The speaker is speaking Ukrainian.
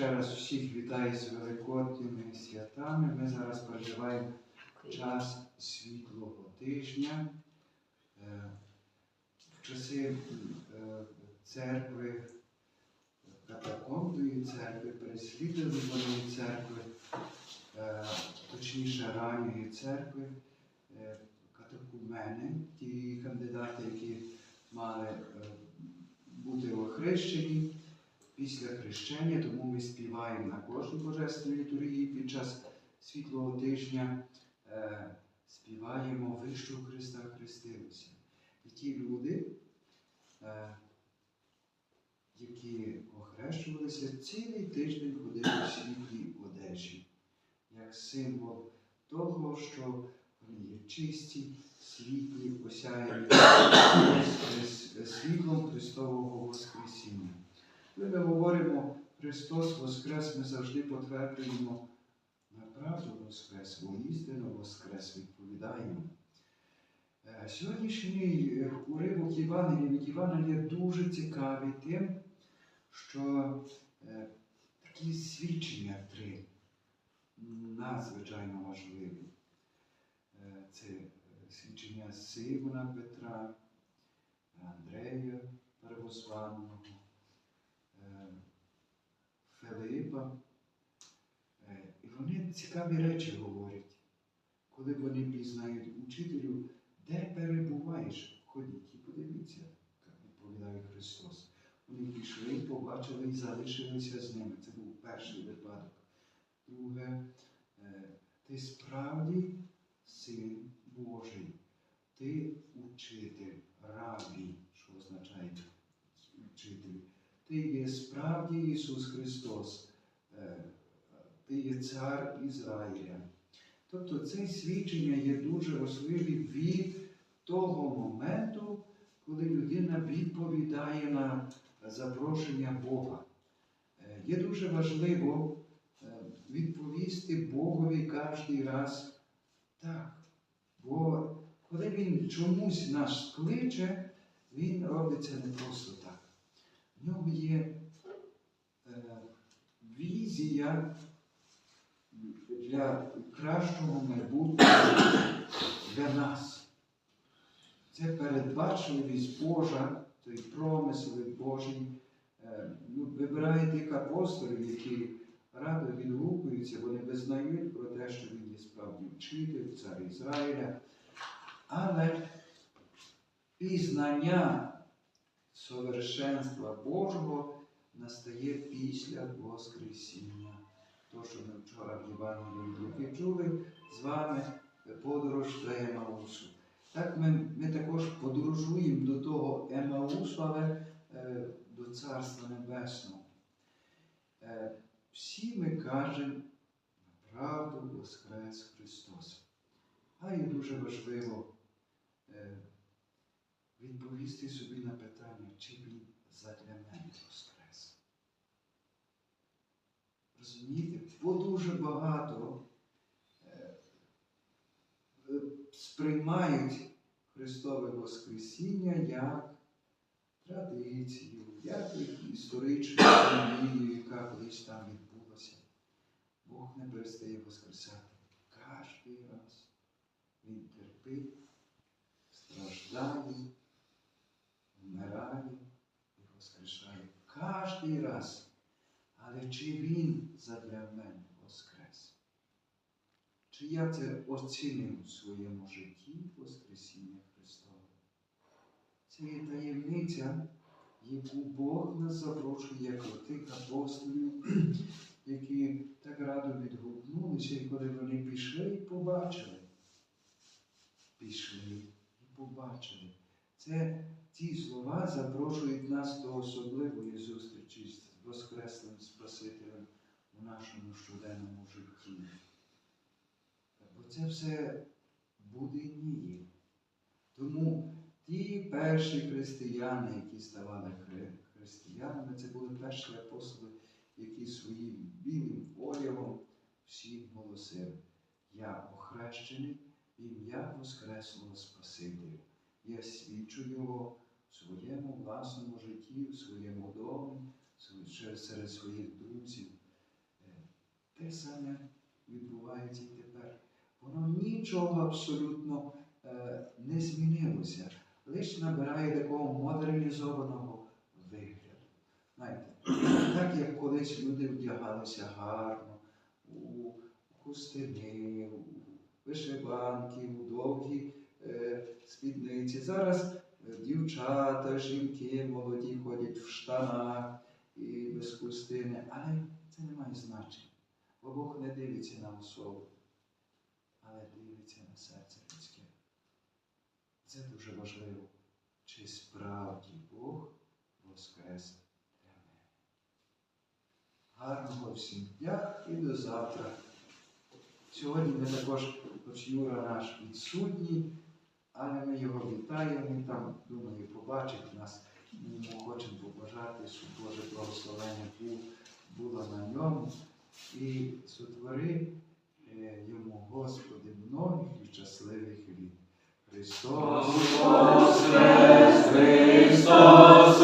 Ще раз всіх вітаю з великодніми святами. Ми зараз переживаємо час світлого тижня. Е, В часи е, церкви, катакомбної церкви, переслідуваної церкви, е, точніше ранньої церкви, катакумени, ті кандидати, які мали бути охрещені після хрещення, тому ми співаємо на кожній божественній літургії під час світлого тижня, е, співаємо Вищого Христа Христилося. І ті люди, е, які охрещувалися, цілий тиждень ходили в світлій одежі, як символ того, що вони є чисті, світлі, осяяні світлом Христового Воскресіння. Коли ми говоримо Христос Воскрес, ми завжди потверджуємо направду Воскрес, воістину Воскрес, відповідаємо. Е, Сьогоднішній е, уривок Євангелія від Євангелія дуже цікавий тим, що е, такі свідчення три надзвичайно важливі. Це свідчення Симона Петра, Андрея Первозваного, Филипа. Е, І вони цікаві речі говорять, коли вони пізнають учителю, де перебуваєш, ходіть і подивіться, як відповідає Христос. Вони пішли, побачили і залишилися з ними. Це був перший випадок. Друге, е, ти справді син Божий, ти учитель, рабі, що означає. Ти є справді Ісус Христос, е, ти є цар Ізраїля. Тобто це свідчення є дуже важливі від того моменту, коли людина відповідає на запрошення Бога. Е, Є дуже важливо е, відповісти Богові кожен раз так. Бо коли Він чомусь нас кличе, Він робить це не просто так. В нього є е, візія для кращого майбутнього для нас. Це передбачливість Божа, той промисел Божий. Е, ну, вибирає тих апостолів, які радо відгукуються, вони визнають про те, що він є справді вчитель, цар Ізраїля. Але пізнання совершенства Божого настає після Воскресіння. То, що ми вчора в Євангелії Луки чули з вами подорож до Емаусу. Так ми, ми також подорожуємо до того Емаусу, але е, до Царства Небесного. Е, всі ми кажемо правду Воскрес Христос. А є дуже важливо е, відповісти собі на питання, чи Він задля мене Воскрес. Розумієте, бо дуже багато е, е, сприймають Христове Воскресіння як традицію, як історичну подію, яка колись там відбулася. Бог не перестає воскресати кожен раз. Він терпить, страждає, вмирає і воскрешає кожен раз. Чи він задля мене воскрес? Чи я це оцінив у своєму житті Воскресіння Христове? Це є таємниця, яку Бог нас запрошує як тих апостолів, які так радо відгукнулися, і коли вони пішли і побачили. Пішли і побачили. Це ці слова запрошують нас до особливої зустрічі з Воскреслим Спасителем у нашому щоденному житті. Бо це все буде ніє. Тому ті перші християни, які ставали християнами, це були перші апостоли, які своїм білим одягом всім голосили. Я охрещений ім'я Воскреслого Спасителя. Я свідчу його в своєму власному житті, в своєму серед своїх друзів. те саме відбувається і тепер. Воно нічого абсолютно е, не змінилося, лише набирає такого модернізованого вигляду. Знаєте, так як колись люди вдягалися гарно, у хустини, у вишиванки, у довгі е, спідниці. Зараз е, дівчата, жінки молоді ходять в штанах і без хустини, але це не має значення. Бо Бог не дивиться на особу, але дивиться на серце людське. Це дуже важливо. Чи справді Бог воскрес для мене. Гарного всім дня і до завтра. Сьогодні ми також, хоч Юра наш відсутній, але ми його вітаємо, він там, думаю, побачить нас. Ми хочемо побажати, щоб Боже благословення було на ньому. І сотвори е, йому, Господи, многих і щасливих літ. Христос Христос, Христос